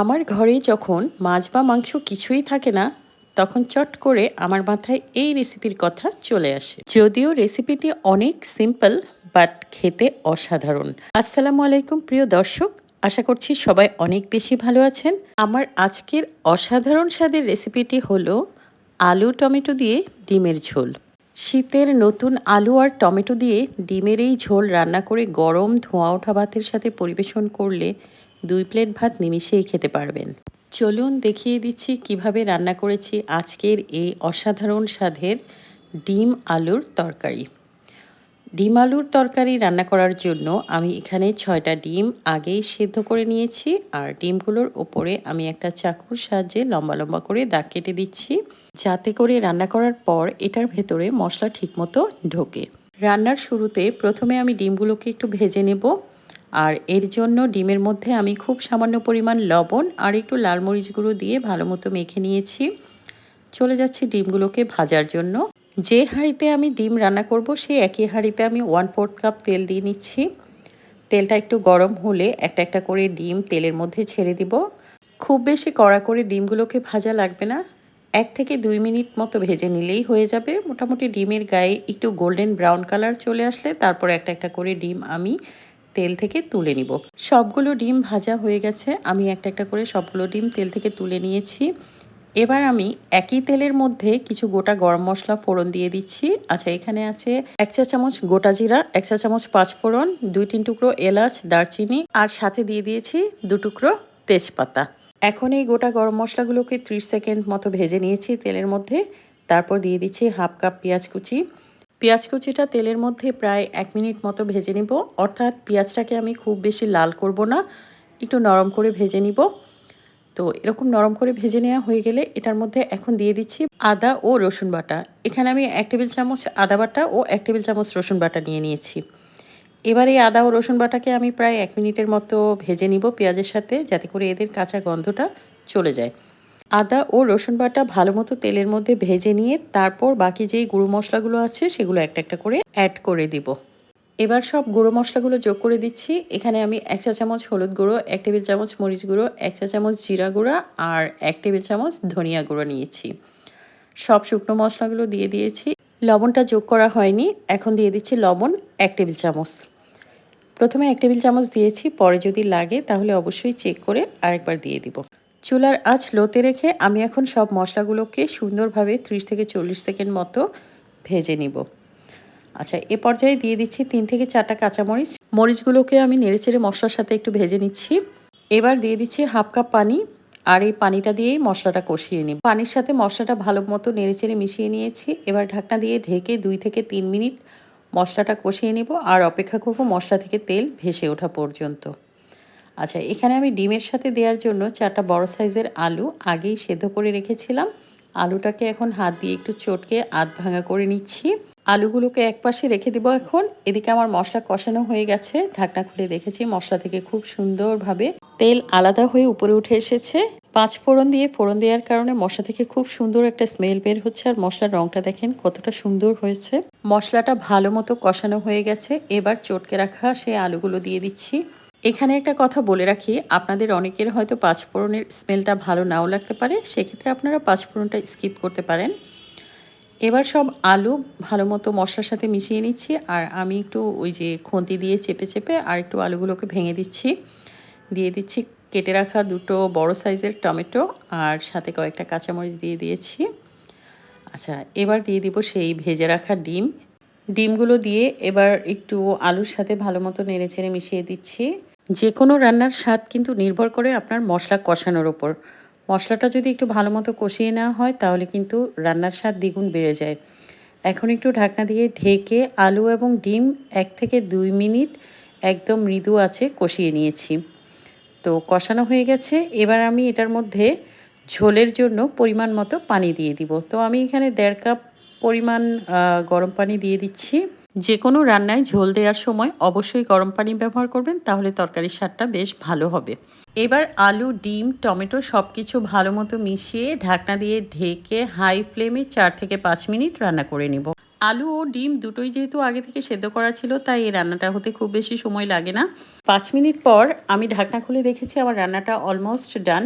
আমার ঘরে যখন মাছ বা মাংস কিছুই থাকে না, তখন চট করে আমার মাথায় এই রেসিপির কথা চলে আসে। যদিও রেসিপিটি অনেক সিম্পল বাট খেতে অসাধারণ। আসসালামু আলাইকুম, প্রিয় দর্শক। আশা করছি সবাই অনেক বেশি ভালো আছেন। আমার আজকের অসাধারণ স্বাদের রেসিপিটি হলো আলু টমেটো দিয়ে ডিমের ঝোল। শীতের নতুন আলু আর টমেটো দিয়ে ডিমের এই ঝোল রান্না করে গরম ধোঁয়া ওঠা ভাতের সাথে পরিবেশন করলে দুই প্লেট ভাত নিমিষেই খেতে পারবেন। চলুন দেখিয়ে দিচ্ছি কীভাবে রান্না করেছি আজকের এই অসাধারণ স্বাদের ডিম আলুর তরকারি। ডিম আলুর তরকারি রান্না করার জন্য আমি এখানে ছয়টা ডিম আগেই সেদ্ধ করে নিয়েছি আর ডিমগুলোর ওপরে আমি একটা চাকুর সাহায্যে লম্বা লম্বা করে দাগ কেটে দিচ্ছি। যাতে করে রান্না করার পর এটার ভেতরে মশলা ঠিকমতো ঢোকে। রান্নার শুরুতে প্রথমে আমি ডিমগুলোকে একটু ভেজে নেব। আর এর জন্য ডিমের মধ্যে আমি খুব সামান্য পরিমাণ লবণ আর একটু লাল মরিচ গুঁড়ো দিয়ে ভালো মতো মেখে নিয়েছি। চলে যাচ্ছি ডিমগুলোকে ভাজার জন্য। যে হাঁড়িতে আমি ডিম রান্না করব সেই একই হাঁড়িতে আমি ওয়ান ফোর্থ কাপ তেল দিয়ে নিচ্ছি। তেলটা একটু গরম হলে একটা একটা করে ডিম তেলের মধ্যে ছেড়ে দিব। খুব বেশি কড়া করে ডিমগুলোকে ভাজা লাগবে না। এক থেকে দুই মিনিট মতো ভেজে নিলেই হয়ে যাবে। মোটামুটি ডিমের গায়ে একটু গোল্ডেন ব্রাউন কালার চলে আসলে তারপর একটা একটা করে ডিম আমি তেল থেকে তুলে নিব। সবগুলো ডিম ভাজা হয়ে গেছে। আমি একটা একটা করে সবগুলো ডিম তেল থেকে তুলে নিয়েছি। এবার আমি একই তেলের মধ্যে কিছু গোটা গরম মশলা ফোড়ন দিয়ে দিচ্ছি। আচ্ছা এখানে আছে এক চা চামচ গোটা জিরা, এক চা চামচ পাঁচ ফোড়ন, দুই তিন টুকরো এলাচ, দারচিনি আর সাথে দিয়ে দিয়েছি দু টুকরো তেজপাতা। এখন এই গোটা গরম মশলাগুলোকে ত্রিশ সেকেন্ড মতো ভেজে নিয়েছি তেলের মধ্যে। তারপর দিয়ে দিচ্ছি হাফ কাপ পেঁয়াজ কুচি। পেঁয়াজ কুচিটা তেলের মধ্যে প্রায় এক মিনিট মতো ভেজে নিব। অর্থাৎ পেঁয়াজটাকে আমি খুব বেশি লাল করব না, একটু নরম করে ভেজে নিব। তো এরকম নরম করে ভেজে নেওয়া হয়ে গেলে এটার মধ্যে এখন দিয়ে দিচ্ছি আদা ও রসুন বাটা। এখানে আমি এক টেবিল চামচ আদা বাটা ও এক টেবিল চামচ রসুন বাটা নিয়ে নিয়েছি। এবার এই আদা ও রসুন বাটাকে আমি প্রায় এক মিনিটের মতো ভেজে নিব পেঁয়াজের সাথে, যাতে করে এদের কাঁচা গন্ধটা চলে যায়। আদা ও রসুন বাটা ভালো মতো তেলের মধ্যে ভেজে নিয়ে তারপর বাকি যেই গুঁড়ো মশলাগুলো আছে সেগুলো একটা একটা করে অ্যাড করে দিব। এবার সব গুঁড়ো মশলাগুলো যোগ করে দিচ্ছি। এখানে আমি এক চা চামচ হলুদ গুঁড়ো, এক টেবিল চামচ মরিচ গুঁড়ো, এক চা চামচ জিরা গুঁড়া আর এক টেবিল চামচ ধনিয়া গুঁড়ো নিয়েছি। সব শুকনো মশলাগুলো দিয়ে দিয়েছি। লবণটা যোগ করা হয়নি। এখন দিয়ে দিচ্ছি লবণ এক টেবিল চামচ। প্রথমে এক টেবিল চামচ দিয়েছি। পরে যদি লাগে তাহলে অবশ্যই চেক করে আরেকবার দিয়ে দিব। চুলার আঁচ লোতে রেখে আমি এখন সব মশলাগুলোকে সুন্দরভাবে ত্রিশ থেকে চল্লিশ সেকেন্ড মতো ভেজে নিব। আচ্ছা এ পর্যায়ে দিয়ে দিচ্ছি তিন থেকে চারটা কাঁচামরিচ। মরিচগুলোকে আমি নেড়েচেড়ে মশলার সাথে একটু ভেজে নিচ্ছি। এবার দিয়ে দিচ্ছি হাফ কাপ পানি আর এই পানিটা দিয়েই মশলাটা কষিয়ে নিই পানির সাথে মশলাটা ভালো মতো নেড়েচেড়ে মিশিয়ে নিয়েছি। এবার ঢাকনা দিয়ে ঢেকে দুই থেকে তিন মিনিট মশলাটা কষিয়ে নিব আর অপেক্ষা করব মশলা থেকে তেল ভেসে ওঠা পর্যন্ত। আচ্ছা এখানে আমি ডিমের সাথে দেওয়ার জন্য চারটা বড় সাইজের আলু আগেই সেদ্ধ করে রেখেছিলাম। আলুটাকে এখন হাত দিয়ে একটু চটকে আধ ভাঙা করে নিচ্ছি। আলুগুলোকে এক পাশে রেখে দিব এখন। এদিকে আমার মশলা কষানো হয়ে গেছে। ঢাকনা খুলে দেখেছি মশলা থেকে খুব সুন্দরভাবে তেল আলাদা হয়ে উপরে উঠে এসেছে। পাঁচ ফোড়ন দিয়ে, ফোড়ন দেওয়ার কারণে মশলা থেকে খুব সুন্দর একটা স্মেল বের হচ্ছে আর মশলার রংটা দেখেন কতটা সুন্দর হয়েছে। মশলাটা ভালো মতো কষানো হয়ে গেছে। এবার চটকে রাখা সেই আলুগুলো দিয়ে দিচ্ছি। এখানে একটা কথা বলে রাখি, আপনাদের অনেকের হয়তো পাঁচফোড়নের স্মেলটা ভালো নাও লাগতে পারে, সেক্ষেত্রে আপনারা পাঁচফোড়নটা স্কিপ করতে পারেন। এবার সব আলু ভালো মতো মশলার সাথে মিশিয়ে নিচ্ছি, আর আমি একটু ওই যে খুন্তি দিয়ে চেপে চেপে আর একটু আলুগুলোকে ভেঙে দিচ্ছি। দিয়ে দিচ্ছি কেটে রাখা দুটো বড় সাইজের টমেটো আর সাথে কয়েকটা কাঁচামরিচ দিয়ে দিয়েছি। আচ্ছা এবার দিয়ে দিব সেই ভেজে রাখা ডিম। ডিমগুলো দিয়ে এবার একটু আলুর সাথে ভালো মতো নেড়ে চেড়ে মিশিয়ে দিচ্ছি। যে কোনো রান্নার স্বাদ কিন্তু নির্ভর করে আপনার মশলা কষানোর ওপর মশলাটা যদি একটু ভালো মতো কষিয়ে নেওয়া হয়, তাহলে কিন্তু রান্নার স্বাদ দ্বিগুণ বেড়ে যায়। এখন একটু ঢাকনা দিয়ে ঢেকে আলু এবং ডিম এক থেকে দুই মিনিট একদম মৃদু আছে কষিয়ে নিয়েছি। তো কষানো হয়ে গেছে। এবার আমি এটার মধ্যে ঝোলের জন্য পরিমাণ মতো পানি দিয়ে দিব। তো আমি এখানে দেড় কাপ পরিমাণ গরম পানি দিয়ে দিচ্ছি। যে কোনো রান্নায় ঝোল দেওয়ার সময় অবশ্যই গরম পানি ব্যবহার করবেন তাহলে তরকারির স্বাদটা বেশ ভালো হবে। এবার আলু ডিম টমেটো সব কিছু ভালো মতো মিশিয়ে ঢাকনা দিয়ে ঢেকে হাই ফ্লেমে চার থেকে পাঁচ মিনিট রান্না করে নিব। আলু ও ডিম দুটোই যেহেতু আগে থেকে সেদ্ধ করা ছিল তাই এই রান্নাটা হতে খুব বেশি সময় লাগে না। পাঁচ মিনিট পর আমি ঢাকনা খুলে দেখেছি আমার রান্নাটা অলমোস্ট ডান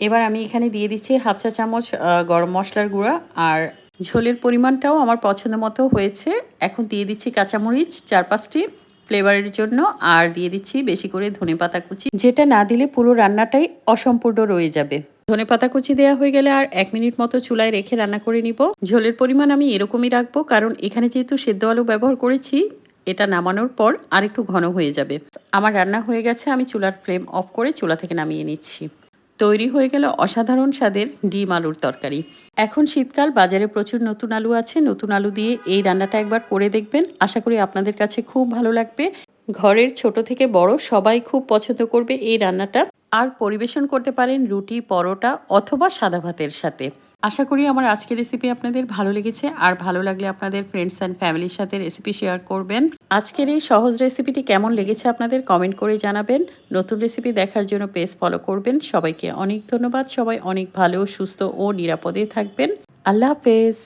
এবার আমি এখানে দিয়ে দিচ্ছি হাফ চা চামচ গরম মশলার গুঁড়া আর ঝোলের পরিমাণটাও আমার পছন্দ মতো হয়েছে। এখন দিয়ে দিচ্ছি কাঁচামরিচ, চার পাঁচটি ফ্লেভারের জন্য, আর দিয়ে দিচ্ছি বেশি করে ধনেপাতা কুচি। যেটা না দিলে পুরো রান্নাটাই অসম্পূর্ণ রয়ে যাবে। ধনেপাতা কুচি দেওয়া হয়ে গেলে আর এক মিনিট মতো চুলায় রেখে রান্না করে নিব। ঝোলের পরিমাণ আমি এরকমই রাখব, কারণ এখানে যেহেতু সেদ্ধ আলু ব্যবহার করেছি, এটা নামানোর পর আর একটু ঘন হয়ে যাবে। আমার রান্না হয়ে গেছে, আমি চুলার ফ্লেম অফ করে চুলা থেকে নামিয়ে নিচ্ছি। তৈরি হয়ে গেল অসাধারণ স্বাদের ডিম আলুর তরকারি। এখন শীতকাল, বাজারে প্রচুর নতুন আলু আছে। নতুন আলু দিয়ে এই রান্নাটা একবার করে দেখবেন। আশা করি আপনাদের কাছে খুব ভালো লাগবে। ঘরের ছোট থেকে বড় সবাই খুব পছন্দ করবে এই রান্নাটা। আর পরিবেশন করতে পারেন রুটি, পরোটা অথবা সাদা ভাতের সাথে। আশা করি আমার আজকের রেসিপি আপনাদের ভালো লেগেছে। আর ভালো লাগলে আপনাদের ফ্রেন্ডস অ্যান্ড ফ্যামিলির সাথে রেসিপি শেয়ার করবেন। আজকের এই সহজ রেসিপিটি কেমন লেগেছে আপনাদের কমেন্ট করে জানাবেন। নতুন রেসিপি দেখার জন্য পেজ ফলো করবেন। সবাইকে অনেক ধন্যবাদ। সবাই অনেক ভালো, সুস্থ ও নিরাপদে থাকবেন। আল্লাহ হাফেজ।